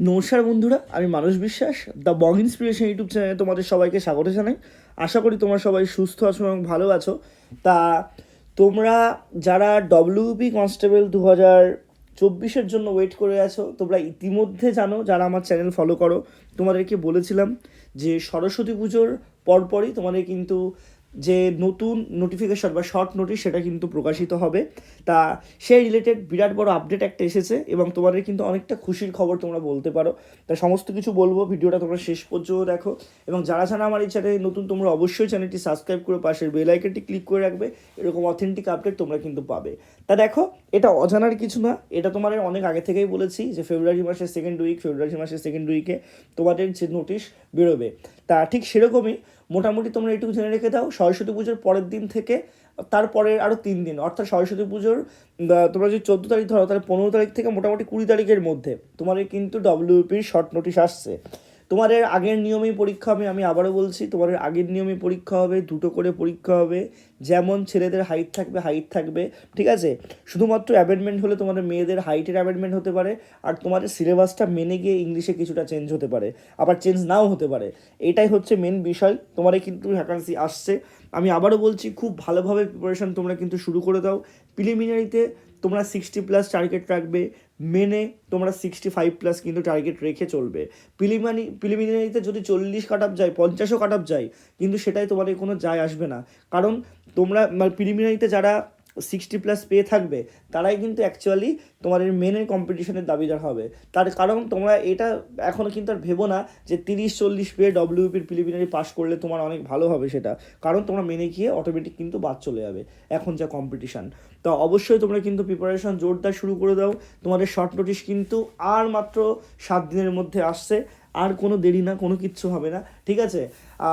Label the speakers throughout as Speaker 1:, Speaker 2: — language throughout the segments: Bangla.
Speaker 1: নমস্কার বন্ধুরা, আমি মানুষ বিশ্বাস দ্য বং ইন্সপিরেশন ইউটিউব চ্যানেলে তোমাদের সবাইকে স্বাগত জানাই। আশা করি তোমরা সবাই সুস্থ আছো এবং ভালো আছো। তা তোমরা যারা ডব্লিউপি কনস্টেবল দু হাজার চব্বিশের জন্য ওয়েট করে আছো, তোমরা ইতিমধ্যে জানো, যারা আমার চ্যানেল ফলো করো, তোমাদেরকে বলেছিলাম যে সরস্বতী পুজোর পরপরই তোমাদের কিন্তু যে নতুন নোটিফিকেশন বা শর্ট নোটিশ সেটা কিন্তু প্রকাশিত হবে। তা সেই রিলেটেড বিরাট বড় আপডেট একটা এসেছে এবং তোমাদের কিন্তু অনেকটা খুশির খবর তোমরা বলতে পারো। তা সমস্ত কিছু বলব, ভিডিওটা তোমরা শেষ পর্যন্ত দেখো। এবং যারা যারা আমার এই চ্যানেলে নতুন, তোমরা অবশ্যই চ্যানেলটি সাবস্ক্রাইব করে পাশের বেল আইকনটি ক্লিক করে রাখবে। এরকম অথেন্টিক আপডেট তোমরা কিন্তু পাবে। তা দেখো, এটা অজানার কিছু না। এটা তোমাদের অনেক আগে থেকেই বলেছি যে ফেব্রুয়ারি মাসের সেকেন্ড উইক ফেব্রুয়ারি মাসের সেকেন্ড উইকে তোমাদের যে নোটিশ বেরোবে। তা ঠিক সেরকমই মোটামুটি তোমরা এটুকু জেনে রেখে দাও। সরস্বতী পুজোর পরের দিন থেকে তারপরের আরও তিন দিন। অর্থাৎ সরস্বতী পুজোর তোমরা যদি চোদ্দ তারিখ ধরো, তাহলে পনেরো তারিখ থেকে মোটামুটি কুড়ি তারিখের মধ্যে তোমাদের কিন্তু ডব্লিউপির শর্ট নোটিশ আসছে। তোমাদের আগের নিয়মেই পরীক্ষা হবে আমি আবারও বলছি তোমাদের আগের নিয়মে পরীক্ষা হবে, দুটো করে পরীক্ষা হবে। যেমন ছেলেদের হাইট থাকবে হাইট থাকবে, ঠিক আছে? শুধুমাত্র অ্যামেন্ডমেন্ট হলে তোমাদের মেয়েদের হাইটের অ্যামেন্ডমেন্ট হতে পারে, আর তোমাদের সিলেবাসটা মেনে গিয়ে ইংলিশে কিছুটা চেঞ্জ হতে পারে, আবার চেঞ্জ নাও হতে পারে। এটাই হচ্ছে মেন বিষয় তোমাদের কিন্তু ভ্যাকান্সি আসছে। আমি আবারও বলছি, খুব ভালোভাবে প্রিপারেশান তোমরা কিন্তু শুরু করে দাও। প্রিলিমিনারিতে তোমরা সিক্সটি প্লাস টার্গেট রাখবে, মেনে তোমরা সিক্সটি ফাইভ প্লাস কিন্তু টার্গেট রেখে চলবে। প্রিলিমিনারি প্রিলিমিনারিতে যদি চল্লিশ কাট আপ যায়, পঞ্চাশও কাট আপ যায়, কিন্তু সেটাই তোমাদের কোনো যায় আসবে না। কারণ তোমরা প্রিলিমিনারিতে যারা সিক্সটি প্লাস পেয়ে থাকবে, তারাই কিন্তু অ্যাকচুয়ালি তোমাদের মেনের কম্পিটিশনের দাবিদার হবে। তার কারণ তোমরা এটা এখনও কিন্তু আর ভেবো না যে তিরিশ, চল্লিশ পেয়ে ডব্লিউপির প্রিলিমিনারি পাস করলে তোমার অনেক ভালো হবে সেটা। কারণ তোমরা মেনে গিয়ে অটোমেটিক কিন্তু বাদ চলে যাবে, এখন যা কম্পিটিশান তো অবশ্যই তোমরা কিন্তু প্রিপারেশন জোরদার শুরু করে দাও। তোমাদের শর্ট নোটিশ কিন্তু আর মাত্র সাত দিনের মধ্যে আসছে, আর কোনো দেরি না, কোনো কিচ্ছু হবে না, ঠিক আছে?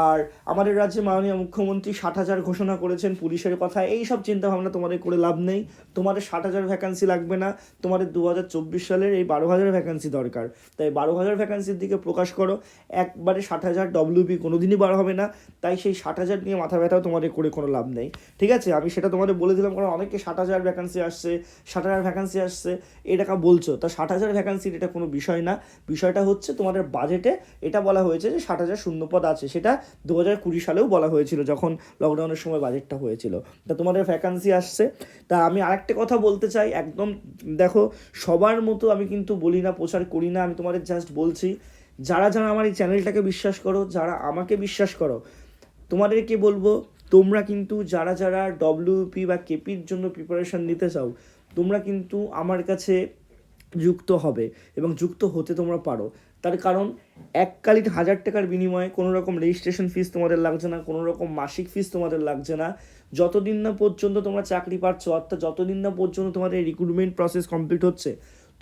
Speaker 1: আর আমাদের রাজ্যে মাননীয় মুখ্যমন্ত্রী ষাট হাজার ঘোষণা করেছেন পুলিশের কথা এই সব চিন্তাভাবনা তোমাদের করে লাভ নেই। তোমাদের ষাট হাজার ভ্যাকান্সি লাগবে না। তোমাদের দু হাজার চব্বিশ সালের এই বারো হাজার ভ্যাকান্সি দরকার। তাই বারো হাজার ভ্যাকান্সির দিকে প্রকাশ করো। একবারে ষাট হাজার ডব্লিউপি কোনো দিনই বার হবে না। তাই সেই ষাট হাজার নিয়ে মাথা ব্যথাও তোমাদের করে কোনো লাভ নেই। ঠিক আছে? আমি সেটা তোমাদের বলে দিলাম কারণ অনেকে ষাট হাজার ভ্যাকান্সি আসছে, ষাট হাজার ভ্যাকান্সি আসছে। এই টাকা বলছো? তা ষাট হাজার ভ্যাকান্সির এটা কোনো বিষয় না। বিষয়টা হচ্ছে তোমাদের বাজেটে এটা বলা হয়েছে যে ষাট হাজার শূন্যপদ আছে। সেটা দু হাজার কুড়ি সালেও বলা হয়েছিল যখন লকডাউনের সময় বাজেটটা হয়েছিল। তা তোমাদের ভ্যাকান্সি আসছে। তা আমি আরেকটা কথা বলতে চাই, একদম দেখো, সবার মতো আমি কিন্তু বলি না, প্রচার করি না, আমি তোমাদের জাস্ট বলছি, যারা যারা আমার এই চ্যানেলটাকে বিশ্বাস করো, যারা আমাকে বিশ্বাস করো, তোমাদেরকে বলব, তোমরা কিন্তু যারা যারা ডব্লিউপি বা কেপির জন্য প্রিপারেশন নিতে চাও, তোমরা কিন্তু আমার কাছে যুক্ত হবে এবং যুক্ত হতে তোমরা পারো। তার কারণ এককালীন হাজার টাকার বিনিময়ে কোনো রকম রেজিস্ট্রেশন ফিস তোমাদের লাগছে না কোনো রকম মাসিক ফিস তোমাদের লাগছে না। যতদিন না পর্যন্ত তোমরা চাকরি পাচ্ছ, অর্থাৎ যতদিন না পর্যন্ত তোমাদের রিক্রুটমেন্ট প্রসেস কমপ্লিট হচ্ছে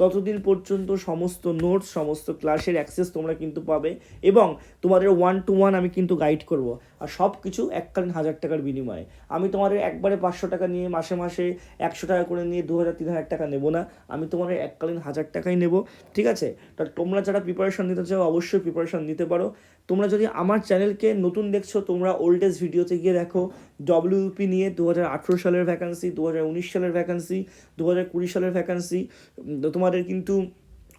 Speaker 1: ততদিন পর্যন্ত সমস্ত নোটস সমস্ত ক্লাসের অ্যাক্সেস তোমরা কিন্তু পাবে এবং তোমাদের ওয়ান টু ওয়ান আমি কিন্তু গাইড করব। আর সব কিছু এককালীন হাজার টাকার বিনিময়ে। আমি তোমাদের একবারে পাঁচশো টাকা নিয়ে মাসে মাসে একশো টাকা করে নিয়ে দু হাজার, তিন হাজার টাকা নেব না। আমি তোমাদের এককালীন হাজার টাকাই নেব। ঠিক আছে? তা তোমরা যারা প্রিপারেশন নিতে চাও, অবশ্যই প্রিপারেশন নিতে পারো। তোমরা যদি আমার চ্যানেলকে নতুন দেখছ, তোমরা ওল্ডেস্ট ভিডিওতে গিয়ে দেখো। ডব্লিউপি নিয়ে দু হাজার আঠেরো সালের ভ্যাকান্সি দু হাজার উনিশ সালের ভ্যাকান্সি দু হাজার কুড়ি সালের ভ্যাকান্সি তোমাদের কিন্তু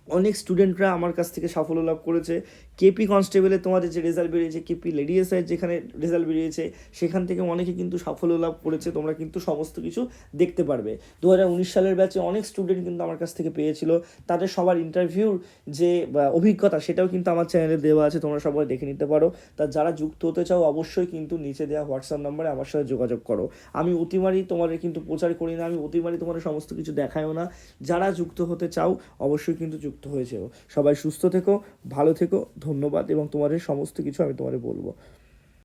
Speaker 1: অনেক স্টুডেন্টরা আমার কাছ থেকে সাফল্য লাভ করেছে। কেপি কনস্টেবলে তোমাদের যে রেজাল্ট বেরিয়েছে কেপি লেডি এসআই যেখানে রেজাল্ট বেরিয়েছে, সেখান থেকে অনেকে কিন্তু সাফল্য লাভ করেছে, তোমরা কিন্তু সমস্ত কিছু দেখতে পারবে। দু হাজার উনিশ সালের ব্যাচে অনেক স্টুডেন্ট কিন্তু আমার কাছ থেকে পেয়েছিল। তাদের সবার ইন্টারভিউর যে অভিজ্ঞতা, সেটাও কিন্তু আমার চ্যানেলে দেওয়া আছে, তোমরা সবাই দেখে নিতে পারো। তা যারা যুক্ত হতে চাও, অবশ্যই কিন্তু নিচে দেওয়া হোয়াটসঅ্যাপ নম্বরে আমার সাথে যোগাযোগ করো। আমি অতিমারই তোমাদের কিন্তু প্রচার করি না, আমি অতিমারই তোমাদের সমস্ত কিছু দেখায়ও না। যারা যুক্ত হতে চাও, অবশ্যই কিন্তু যুক্ত হয়েছেও সবাই সুস্থ থেকো, ভালো থেকো ধন্যবাদ এবং তোমাদের সমস্ত কিছু আমি তোমাদের বলব।